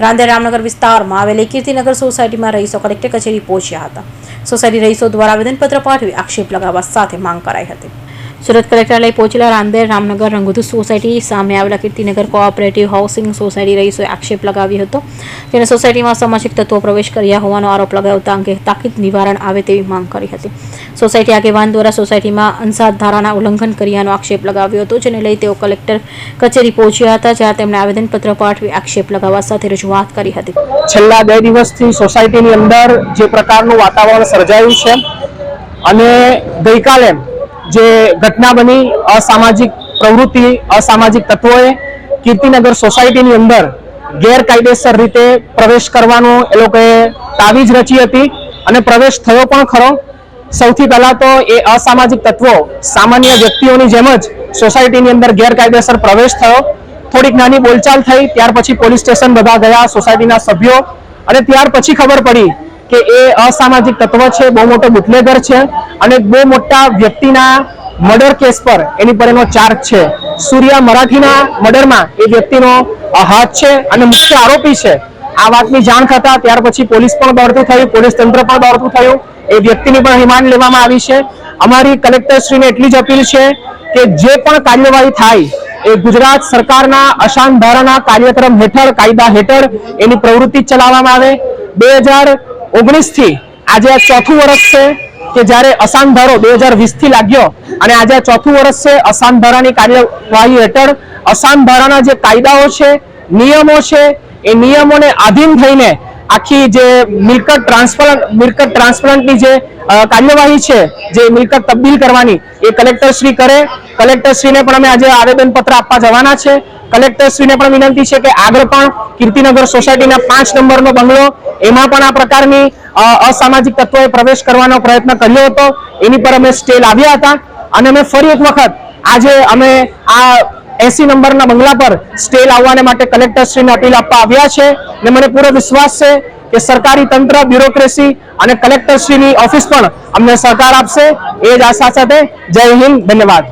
રાંદેર રામનગર વિસ્તારમાં આવેલી કીર્તિનગર સોસાયટીમાં રહીશો કલેક્ટર કચેરી પહોંચ્યા હતા. સોસાયટી રહીશો દ્વારા આવેદનપત્ર પાઠવી આક્ષેપ લગાવવા સાથે માંગ કરાઈ હતી. સુરત કલેક્ટરાલય પહોંચેલા રાંદેર રામનગર રંગુતુ સોસાયટી સામે આવેલા કીર્તિનગર કોઓપરેટિવ હાઉસિંગ સોસાયટી રહીશોએ આક્ષેપ લગાવ્યો હતો. જેને સોસાયટીમાં સામાજિક તત્વો પ્રવેશ કર્યા હોવાનો આરોપ લગાવતા અંગે તાકીદ નિવારણ આવે તેવી માંગ કરી હતી. સોસાયટી આગેવાન દ્વારા સોસાયટીમાં અંસાદ ધારાના ઉલ્લંઘન કર્યાનો આક્ષેપ લગાવ્યો હતો, જેને લઈ તેઓ કલેક્ટર કચેરી પહોંચ્યા હતા, જ્યાં તેમણે આવેદનપત્ર પાઠવી આક્ષેપ લગાવવા સાથે રજૂઆત કરી હતી. છેલ્લા બે દિવસથી સોસાયટીની અંદર જે પ્રકારનું વાતાવરણ સર્જાયું છે અને ગઈકાલે જે ઘટના બની, અસામાજિક પ્રવૃત્તિ, અસામાજિક તત્વોએ કીર્તિનગર સોસાયટીની અંદર ગેરકાયદેસર રીતે પ્રવેશ કરવાનો એ લોકોએ તાવીજ રચી હતી અને પ્રવેશ થયો પણ ખરો. સૌથી પહેલા તો એ અસામાજિક તત્વો સામાન્ય વ્યક્તિઓની જેમ જ સોસાયટીની અંદર ગેરકાયદેસર પ્રવેશ થયો. થોડીક નાની બોલચાલ થઈ, ત્યાર પછી પોલીસ સ્ટેશન બધા ગયા, સોસાયટીના સભ્યો. અને ત્યાર પછી ખબર પડી કે એ અસામાજિક તત્વ છે, બહુ મોટો બુટલેગર છે અને બહુ મોટા વ્યક્તિના મર્ડર કેસ પર એની પર એનો ચાર્જ છે. સૂર્યા મરાઠીના મર્ડરમાં એ વ્યક્તિનો હાથ છે અને મુખ્ય આરોપી છે. આ વાતની જાણ થતા ત્યાર પછી પોલીસ પણ દોડતું થયું, પોલીસ તંત્ર પણ દોડતું થયું. એ વ્યક્તિની પણ રિમાન્ડ લેવામાં આવી છે. અમારી કલેક્ટરશ્રીને એટલી જ અપીલ છે કે જે પણ કાર્યવાહી થાય, એ ગુજરાત સરકારના અશાંત ધારાના કાર્યક્રમ હેઠળ, કાયદા હેઠળ એની પ્રવૃત્તિ ચલાવવામાં આવે. બે હજાર ઓગણીસથી આજે આ ચોથું વર્ષ છે કે જ્યારે અસાન ધારો બે હજાર વીસથી લાગ્યો અને આજે આ ચોથું વર્ષ છે અસાન ધારાની કાર્યવાહી હેઠળ. અસાન ધારાના જે કાયદાઓ છે, નિયમો છે, એ નિયમોને આધીન થઈને આખી જે મિલકત ટ્રાન્સફર મિલકત ટ્રાન્સફરન્ટની જે કાર્યવાહી છે, જે મિલકત તબદીલ કરવાની, એ કલેક્ટર શ્રી કરે. કલેક્ટર શ્રીને પણ અમે આજે આવેદનપત્ર આપવા જવાના છે. કલેક્ટર શ્રીને પણ વિનંતી છે કે આગળ પણ કીર્તિનગર સોસાયટીના પાંચ નંબરનો બંગલો, એમાં પણ આ પ્રકારની અસામાજિક તત્વોએ પ્રવેશ કરવાનો પ્રયત્ન કર્યો હતો. એની પર અમે સ્ટે લાવ્યા હતા અને અમે ફરી એક વખત આજે અમે આ એસી નંબરના બંગલા પર સ્ટે લાવવાને માટે કલેક્ટરશ્રીને અપીલ આપવા આવ્યા છે અને મને પૂરો વિશ્વાસ છે કે સરકારી તંત્ર, બ્યુરોક્રેસી અને કલેક્ટરશ્રીની ઓફિસ પણ અમને સહકાર આપશે. એ જ આશા સાથે જય હિન્દ, ધન્યવાદ.